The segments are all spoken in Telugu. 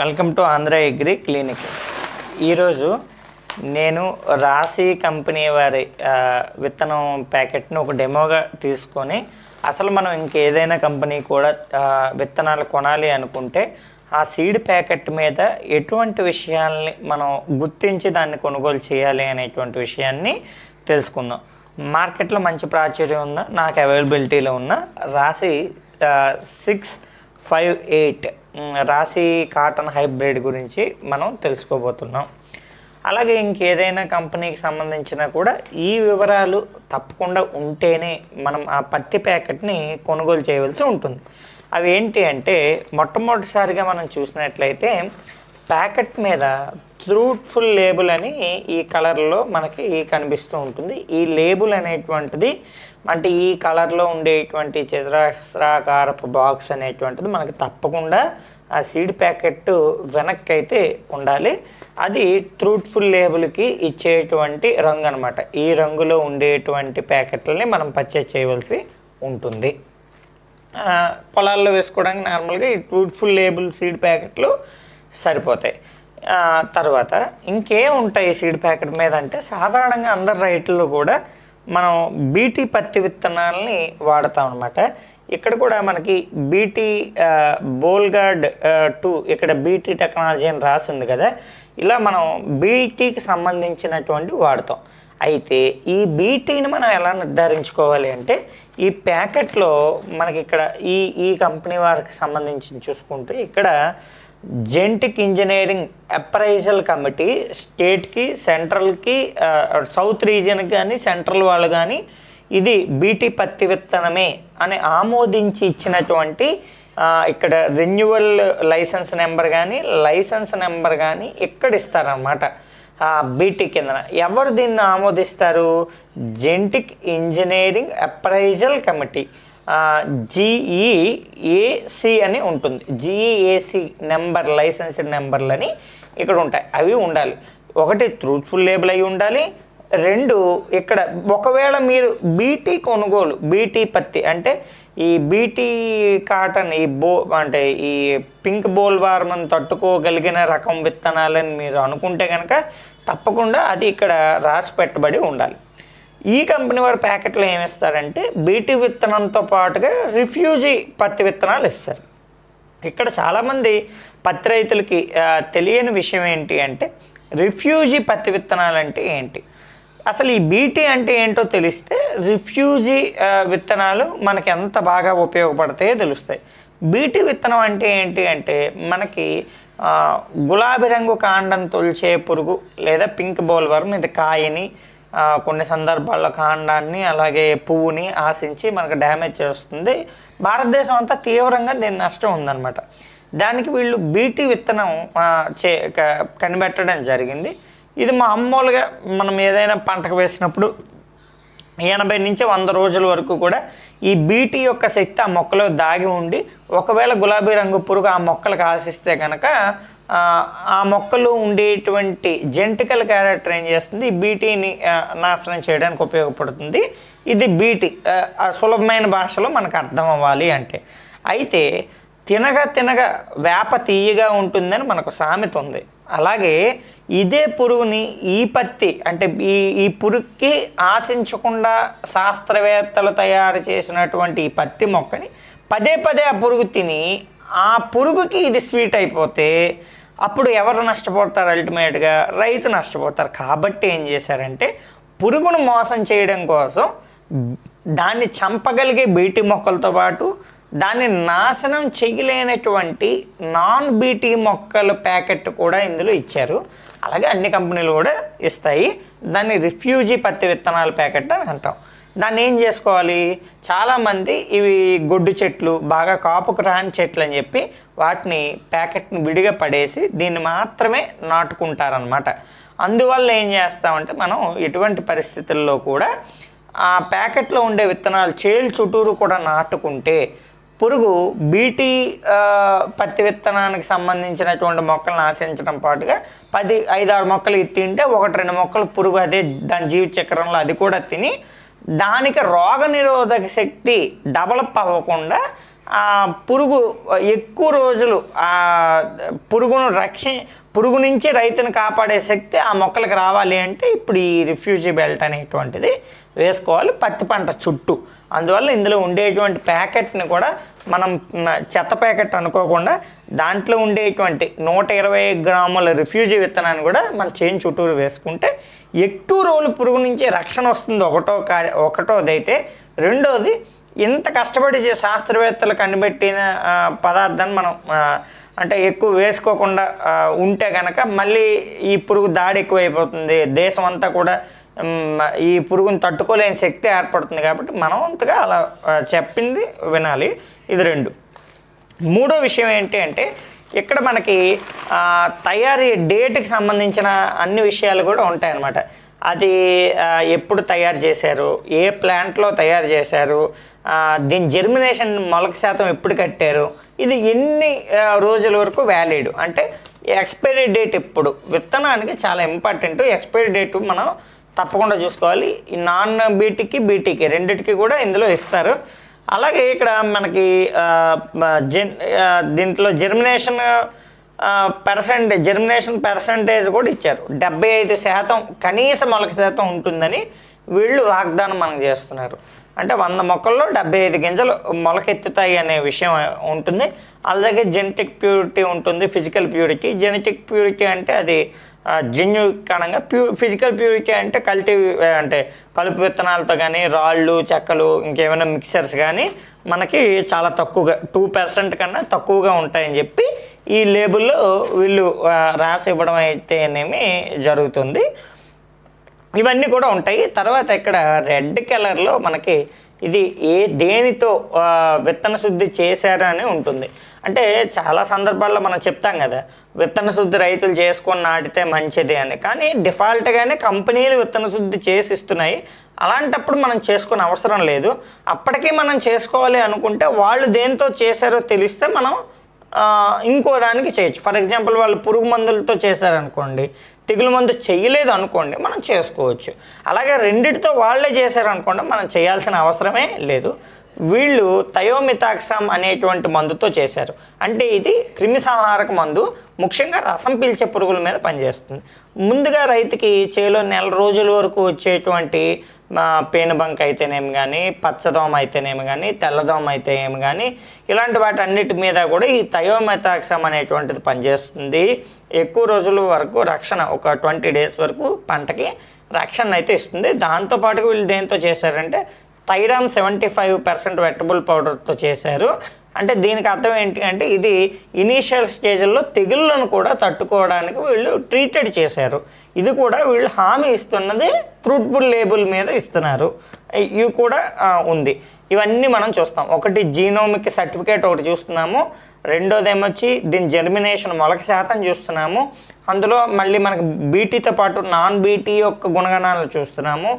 Welcome to Andhra agri clinic. ఈరోజు నేను రాశి కంపెనీ వారి విత్తనం ప్యాకెట్ని ఒక డెమోగా తీసుకొని అసలు మనం ఇంకేదైనా కంపెనీ కూడా విత్తనాలు కొనాలి అనుకుంటే ఆ సీడ్ ప్యాకెట్ మీద ఎటువంటి విషయాల్ని మనం గుర్తించి దాన్ని కొనుగోలు చేయాలి అనేటువంటి విషయాన్ని తెలుసుకుందాం. మార్కెట్లో మంచి ప్రాచుర్యం ఉన్న నాకు అవైలబిలిటీలో ఉన్న Rasi six five eight Rasi cotton hybrid గురించి మనం తెలుసుకోబోతున్నాం. అలాగే ఇంకేదైనా కంపెనీకి సంబంధించిన కూడా ఈ వివరాలు తప్పకుండా ఉంటేనే మనం ఆ పత్తి ప్యాకెట్ని కొనుగోలు చేయవలసి ఉంటుంది. అవి ఏంటి అంటే మొట్టమొదటిసారిగా మనం చూసినట్లయితే ప్యాకెట్ మీద ఫ్రూట్ఫుల్ లేబుల్ అని ఈ కలర్లో మనకి కనిపిస్తూ ఉంటుంది. ఈ లేబుల్ అనేటువంటిది అంటే ఈ కలర్లో ఉండేటువంటి చతురస్రాకారపు బాక్స్ అనేటువంటిది మనకి తప్పకుండా ఆ సీడ్ ప్యాకెట్ వెనక్కి అయితే ఉండాలి. అది ట్రూత్ఫుల్ లేబుల్కి ఇచ్చేటువంటి రంగు అనమాట ఈ రంగులో ఉండేటువంటి ప్యాకెట్లని మనం పర్చేజ్ చేయవలసి ఉంటుంది. పొలాల్లో వేసుకోవడానికి నార్మల్గా ఈ ఫ్రూట్ఫుల్ లేబుల్ సీడ్ ప్యాకెట్లు సరిపోతాయి. తర్వాత ఇంకేం ఉంటాయి సీడ్ ప్యాకెట్ మీద అంటే సాధారణంగా అందరి రైతుల్లో కూడా మనం బీటీ పత్తి విత్తనాలని వాడతాం అనమాట ఇక్కడ కూడా మనకి బీటీ బోల్గార్డ్ టూ ఇక్కడ బీటీ టెక్నాలజీ అని రాసింది కదా. ఇలా మనం బీటీకి సంబంధించినటువంటి వాడతాం. అయితే ఈ బీటీని మనం ఎలా నిర్ధారించుకోవాలి అంటే ఈ ప్యాకెట్లో మనకి ఇక్కడ ఈ ఈ కంపెనీ వారికి సంబంధించి చూసుకుంటే ఇక్కడ జెంటిక్ ఇంజనీరింగ్ అప్రైజల్ కమిటీ స్టేట్కి సెంట్రల్కి సౌత్ రీజియన్కి కానీ సెంట్రల్ వాళ్ళు కానీ ఇది బీటీ పత్తి విత్తనమే అని ఆమోదించి ఇచ్చినటువంటి ఇక్కడ రెన్యువల్ లైసెన్స్ నెంబర్ కానీ లైసెన్స్ నెంబర్ కానీ ఇక్కడ ఇస్తారనమాట బీటీ కింద ఎవరు దీన్ని ఆమోదిస్తారు? Genetic engineering appraisal committee. GEAC అని ఉంటుంది. జిఈఏసి నెంబర్ లైసెన్స్డ్ నెంబర్లని ఇక్కడ ఉంటాయి. అవి ఉండాలి. ఒకటి ట్రూత్ఫుల్ లేబుల్ అయి ఉండాలి. రెండు ఇక్కడ ఒకవేళ మీరు బీటీ కొనుగోలు బీటీ పత్తి అంటే ఈ బీటీ కాటన్ ఈ బో అంటే ఈ పింక్ బోల్ వార్మన్ తట్టుకోగలిగిన రకం విత్తనాలని మీరు అనుకుంటే కనుక తప్పకుండా అది ఇక్కడ రాసి పెట్టబడి ఉండాలి. ఈ కంపెనీ వారి ప్యాకెట్లు ఏమి ఇస్తారంటే బీటీ విత్తనంతో పాటుగా రిఫ్యూజీ పత్తి విత్తనాలు ఇస్తారు. ఇక్కడ చాలామంది పత్తి రైతులకి తెలియని విషయం ఏంటి అంటే రిఫ్యూజీ పత్తి విత్తనాలు అంటే ఏంటి? అసలు ఈ బీటీ అంటే ఏంటో తెలిస్తే రిఫ్యూజీ విత్తనాలు మనకి ఎంత బాగా ఉపయోగపడతాయో తెలుస్తాయి. బీటీ విత్తనం అంటే ఏంటి అంటే మనకి గులాబీ రంగు కాండం తొలిచే పురుగు లేదా పింక్ బోల్వర్ ఇది కాయని కొన్ని సందర్భాల్లో కాండాన్ని అలాగే పువ్వుని ఆశించి మనకు డ్యామేజ్ చేస్తుంది. భారతదేశం అంతా తీవ్రంగా దీని నష్టం ఉందన్నమాట. దానికి వీళ్ళు బీటీ విత్తనం చే క- కనిపెట్టడం జరిగింది. ఇది మామూలుగా మనం ఏదైనా పంటకు వేసినప్పుడు ఎనభై నుంచి వంద రోజుల వరకు కూడా ఈ బీటీ యొక్క శక్తి ఆ మొక్కలో దాగి ఉండి ఒకవేళ గులాబీ రంగు పురుగు ఆ మొక్కలకు ఆశిస్తే కనుక ఆ, మొక్కలు ఉండేటువంటి జెంటికల్ క్యారెక్టర్ ఏం చేస్తుంది? బీటీని నాశనం చేయడానికి ఉపయోగపడుతుంది. ఇది బీటీ సులభమైన భాషలో మనకు అర్థం అవ్వాలి అంటే. అయితే తినగా తినగా వేప తీయగా ఉంటుందని మనకు సామెత ఉంది. అలాగే ఇదే పురుగుని ఈ పత్తి అంటే ఈ ఈ పురుగుకి ఆశించకుండా శాస్త్రవేత్తలు తయారు చేసినటువంటి ఈ పత్తి మొక్కని పదే పదే ఆ పురుగు తిని ఆ పురుగుకి ఇది స్వీట్ అయిపోతే అప్పుడు ఎవరు నష్టపోతారు అల్టిమేట్గా? రైతు నష్టపోతారు. కాబట్టి ఏం చేశారంటే పురుగును మోసం చేయడం కోసం దాన్ని చంపగలిగే బీటీ మొక్కలతో పాటు దాన్ని నాశనం చేయలేనటువంటి నాన్ బీటీ మొక్కల ప్యాకెట్ కూడా ఇందులో ఇచ్చారు. అలాగే అన్ని కంపెనీలు కూడా ఇస్తాయి. దాన్ని రిఫ్యూజీ పత్తి విత్తనాల ప్యాకెట్ అని అంటాం. దాన్ని ఏం చేసుకోవాలి? చాలామంది ఇవి గొడ్డు చెట్లు బాగా కాపుకు రాని చెట్లు అని చెప్పి వాటిని ప్యాకెట్ని విడిగా పడేసి దీన్ని మాత్రమే నాటుకుంటారనమాట అందువల్ల ఏం చేస్తామంటే మనం ఎటువంటి పరిస్థితుల్లో కూడా ఆ ప్యాకెట్లో ఉండే విత్తనాలు చేలు చుట్టూరు కూడా నాటుకుంటే పురుగు బీటీ పత్తి విత్తనానికి సంబంధించినటువంటి మొక్కలను ఆశించడం పాటుగా పది ఐదారు మొక్కలు తింటే ఒకటి రెండు మొక్కలు పురుగు అదే దాని జీవిత చక్రంలో అది కూడా తిని దానికి రోగ నిరోధక శక్తి డెవలప్ అవ్వకుండా ఆ పురుగు ఎక్కువ రోజులు ఆ పురుగును రక్షి పురుగు నుంచి రైతును కాపాడే శక్తి ఆ మొక్కలకు రావాలి అంటే ఇప్పుడు ఈ రిఫ్యూజీ బెల్ట్ అనేటువంటిది వేసుకోవాలి పత్తి పంట చుట్టూ. అందువల్ల ఇందులో ఉండేటువంటి ప్యాకెట్ని కూడా మనం చెత్త ప్యాకెట్ అనుకోకుండా దాంట్లో ఉండేటువంటి నూట ఇరవై గ్రాముల రిఫ్యూజీ విత్తనాన్ని కూడా మన చేను చుట్టూరు వేసుకుంటే ఎక్కువ రోజులు పురుగు నుంచి రక్షణ వస్తుంది ఒకటో కార్య ఒకటోదైతే. రెండోది ఇంత కష్టపడి శాస్త్రవేత్తలు కనిపెట్టిన పదార్థాన్ని మనం అంటే ఎక్కువ వేసుకోకుండా ఉంటే కనుక మళ్ళీ ఈ పురుగు దాడి ఎక్కువైపోతుంది. దేశం అంతా కూడా ఈ పురుగుని తట్టుకోలేని శక్తి ఏర్పడుతుంది కాబట్టి మనం అంతగా అలా చెప్పింది వినాలి. ఇది రెండు. మూడో విషయం ఏంటి అంటే ఇక్కడ మనకి తయారీ డేట్కి సంబంధించిన అన్ని విషయాలు కూడా ఉంటాయన్నమాట. అది ఎప్పుడు తయారు చేశారు ఏ ప్లాంట్లో తయారు చేశారు దీని జెర్మినేషన్ మొలక శాతం ఎప్పుడు కట్టారు ఇది ఎన్ని రోజుల వరకు వ్యాలిడ్ అంటే ఎక్స్పైరీ డేట్ ఎప్పుడు? విత్తనానికి చాలా ఇంపార్టెంట్ ఎక్స్పైరీ డేట్ మనం తప్పకుండా చూసుకోవాలి. ఈ నాన్ బీటీకి బీటీకి రెండిటికి కూడా ఇందులో ఇస్తారు. అలాగే ఇక్కడ మనకి జెన్ దీంట్లో జెర్మినేషన్ పర్సంటేజ్ జెర్మినేషన్ పర్సంటేజ్ కూడా ఇచ్చారు. డెబ్బై ఐదు శాతం కనీస మొలక శాతం ఉంటుందని వీళ్ళు వాగ్దానం మనకు చేస్తున్నారు. అంటే వంద మొక్కల్లో డెబ్బై ఐదు గింజలు మొలకెత్తుతాయి అనే విషయం ఉంటుంది. అలాగే జెనెటిక్ ప్యూరిటీ ఉంటుంది ఫిజికల్ ప్యూరిటీ జెనెటిక్ ప్యూరిటీ అంటే అది జన్యు కణంగా ప్యూ ఫిజికల్ ప్యూరిటీ అంటే కల్తీ అంటే కలుపు విత్తనాలతో కానీ రాళ్ళు చెక్కలు ఇంకేమైనా మిక్సర్స్ కానీ మనకి చాలా తక్కువగా టూ పర్సెంట్ కన్నా తక్కువగా ఉంటాయని చెప్పి ఈ లేబుల్లో వీళ్ళు రాసి ఇవ్వడం అయితేనేమి జరుగుతుంది. ఇవన్నీ కూడా ఉంటాయి. తర్వాత ఇక్కడ రెడ్ కలర్లో మనకి ఇది ఏ దేనితో విత్తన శుద్ధి చేశారా అని ఉంటుంది. అంటే చాలా సందర్భాల్లో మనం చెప్తాం కదా విత్తన శుద్ధి రైతులు చేసుకొని నాటితే మంచిది అని. కానీ డిఫాల్ట్గానే కంపెనీలు విత్తన శుద్ధి చేసి ఇస్తున్నాయి అలాంటప్పుడు మనం చేసుకునే అవసరం లేదు. అప్పటికీ మనం చేసుకోవాలి అనుకుంటే వాళ్ళు దేనితో చేశారో తెలిస్తే మనం ఇంకో దానికి చేయొచ్చు. ఫర్ ఎగ్జాంపుల్ వాళ్ళు పురుగు మందులతో చేశారనుకోండి తెగులు మందు చేయలేదు అనుకోండి మనం చేసుకోవచ్చు. అలాగే రెండిటితో వాళ్ళే చేశారనుకోండి మనం చేయాల్సిన అవసరమే లేదు. వీళ్ళు థయోమితాక్సామ్ అనేటువంటి మందుతో చేశారు. అంటే ఇది క్రిమిసంహారక మందు ముఖ్యంగా రసం పీల్చే పురుగుల మీద పనిచేస్తుంది. ముందుగా రైతుకి చేలో నెల రోజుల వరకు వచ్చేటువంటి పేనుబంక్ పేనుబంక అయితేనేమి కానీ పచ్చదోమ అయితేనేమి కానీ తెల్లదోమ అయితే ఏమి కానీ ఇలాంటి వాటి అన్నిటి మీద కూడా ఈ థయోమెథాక్సమ్ అనేటువంటిది పనిచేస్తుంది. ఎక్కువ రోజుల వరకు రక్షణ ఒక ట్వంటీ డేస్ వరకు పంటకి రక్షణ అయితే ఇస్తుంది. దాంతోపాటు వీళ్ళు దేంతో చేశారంటే thiram seventy five percent wettable పౌడర్తో చేశారు. అంటే దీనికి అర్థం ఏంటి అంటే ఇది ఇనీషియల్ స్టేజ్లో తెగుళ్ళను కూడా తట్టుకోవడానికి వీళ్ళు ట్రీటెడ్ చేశారు. ఇది కూడా వీళ్ళు హామీ ఇస్తున్నది ఫ్రూట్ఫుల్ లేబుల్ మీద ఇస్తున్నారు. ఇవి కూడా ఉంది. ఇవన్నీ మనం చూస్తాం. ఒకటి జీనోమిక్ సర్టిఫికేట్ ఒకటి చూస్తున్నాము. రెండోది ఏమొచ్చి దీని జర్మినేషన్ మొలక శాతం చూస్తున్నాము. అందులో మళ్ళీ మనకి బీటీతో పాటు నాన్ బీటీ యొక్క గుణగణాలు చూస్తున్నాము.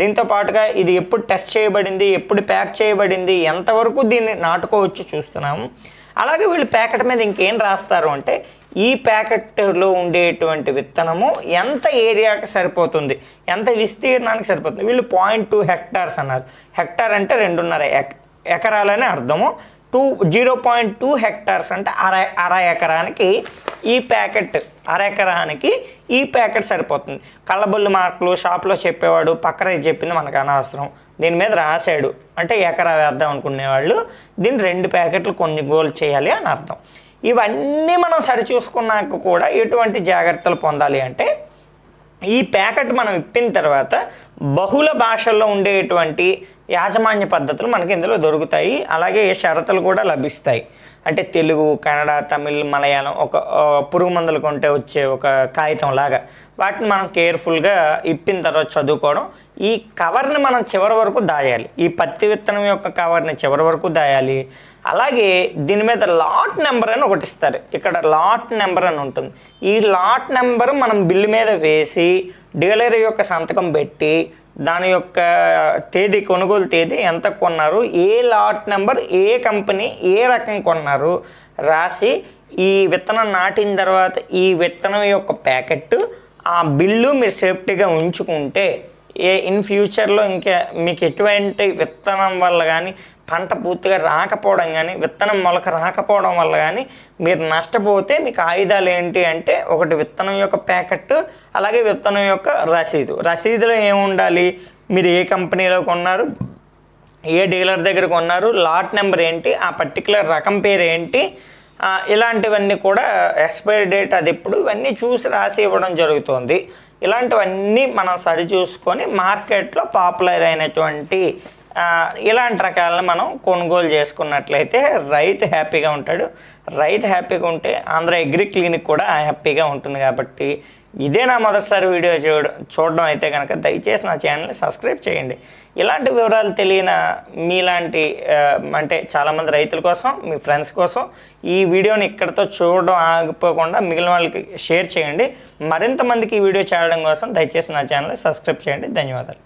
దీంతో పాటుగా ఇది ఎప్పుడు టెస్ట్ చేయబడింది ఎప్పుడు ప్యాక్ చేయబడింది ఎంతవరకు దీన్ని నాటుకోవచ్చు చూస్తున్నాము. అలాగే వీళ్ళు ప్యాకెట్ మీద ఇంకేం రాస్తారు అంటే ఈ ప్యాకెట్లో ఉండేటువంటి విత్తనము ఎంత ఏరియాకి సరిపోతుంది? ఎంత విస్తీర్ణానికి సరిపోతుంది? వీళ్ళు పాయింట్ టూ హెక్టార్స్ అన్నారు. హెక్టార్ అంటే రెండున్నర ఎకరాలనే ఎకరాలని అర్థము. Two zero point two hectares అంటే అర అర ఎకరానికి ఈ ప్యాకెట్ అర ఎకరానికి ఈ ప్యాకెట్ సరిపోతుంది. కళ్ళబొల్లు మార్కులు షాప్లో చెప్పేవాడు పక్కన చెప్పింది మనకు అనవసరం. దీని మీద రాశాడు. అంటే ఎకరా వేద్దాం అనుకునేవాళ్ళు దీన్ని రెండు ప్యాకెట్లు కొన్ని గోల్ చేయాలి అని అర్థం. ఇవన్నీ మనం సరిచూసుకున్నాక కూడా ఎటువంటి జాగ్రత్తలు పొందాలి అంటే ఈ ప్యాకెట్ మనం ఇప్పిన తర్వాత బహుళ భాషల్లో ఉండేటువంటి యాజమాన్య పద్ధతులు మనకి ఇందులో దొరుకుతాయి. అలాగే షరతులు కూడా లభిస్తాయి. అంటే తెలుగు కన్నడ తమిళ్ మలయాళం ఒక పురుగు మందులు కొంటే వచ్చే ఒక కాగితం లాగా. వాటిని మనం కేర్ఫుల్గా ఇప్పిన తర్వాత చదువుకోవడం. ఈ కవర్ని మనం చివరి వరకు దాయాలి. ఈ పత్తి విత్తనం యొక్క కవర్ని చివరి వరకు దాయాలి. అలాగే దీని మీద లాట్ నెంబర్ అని ఒకటి ఇస్తారు. ఇక్కడ లాట్ నెంబర్ అని ఉంటుంది. ఈ లాట్ నెంబర్ మనం బిల్లు మీద వేసి డీలర్ యొక్క సంతకం పెట్టి దాని యొక్క తేదీ కొనుగోలు తేదీ ఎంత కొన్నారు ఏ లాట్ నెంబర్ ఏ కంపెనీ ఏ రకం కొన్నారు రాసి ఈ విత్తనం నాటిన తర్వాత ఈ విత్తనం యొక్క ప్యాకెట్ ఆ బిల్లు మీరు సేఫ్టీగా ఉంచుకుంటే ఏ ఇన్ ఫ్యూచర్లో ఇంకా మీకు ఎటువంటి విత్తనం వల్ల కానీ పంట పూర్తిగా రాకపోవడం కానీ విత్తనం మొలక రాకపోవడం వల్ల కానీ మీరు నష్టపోతే మీకు ఆయుధాలు ఏంటి అంటే ఒకటి విత్తనం యొక్క ప్యాకెట్ అలాగే విత్తనం యొక్క రసీదు. రసీదులో ఏముండాలి మీరు ఏ కంపెనీలో కొన్నారు? ఏ డీలర్ దగ్గర కొన్నారు? లాట్ నెంబర్ ఏంటి? ఆ పర్టికులర్ రకం పేరు ఏంటి? ఇలాంటివన్నీ కూడా ఎక్స్పైరీ డేట్ అది ఎప్పుడు? ఇవన్నీ చూసి రాసి ఇవ్వడం జరుగుతుంది. ఇలాంటివన్నీ మనం సరిచూసుకొని మార్కెట్లో పాపులర్ అయినటువంటి ఇలాంటి రకాలను మనం కొనుగోలు చేసుకున్నట్లయితే రైతు హ్యాపీగా ఉంటాడు. రైతు హ్యాపీగా ఉంటే ఆంధ్ర అగ్రి క్లినిక్ కూడా హ్యాపీగా ఉంటుంది కాబట్టి ఇదే నా మొదటిసారి వీడియో చూడడం చూడడం అయితే కనుక దయచేసి నా ఛానల్ని సబ్స్క్రైబ్ చేయండి. ఇలాంటి వివరాలు తెలియని మీలాంటి అంటే చాలామంది రైతుల కోసం మీ ఫ్రెండ్స్ కోసం ఈ వీడియోని ఇక్కడితో చూడడం ఆగిపోకుండా మిగిలిన వాళ్ళకి షేర్ చేయండి. మరింత మందికి ఈ వీడియో చేయడం కోసం దయచేసి నా ఛానల్ని సబ్స్క్రైబ్ చేయండి. ధన్యవాదాలు.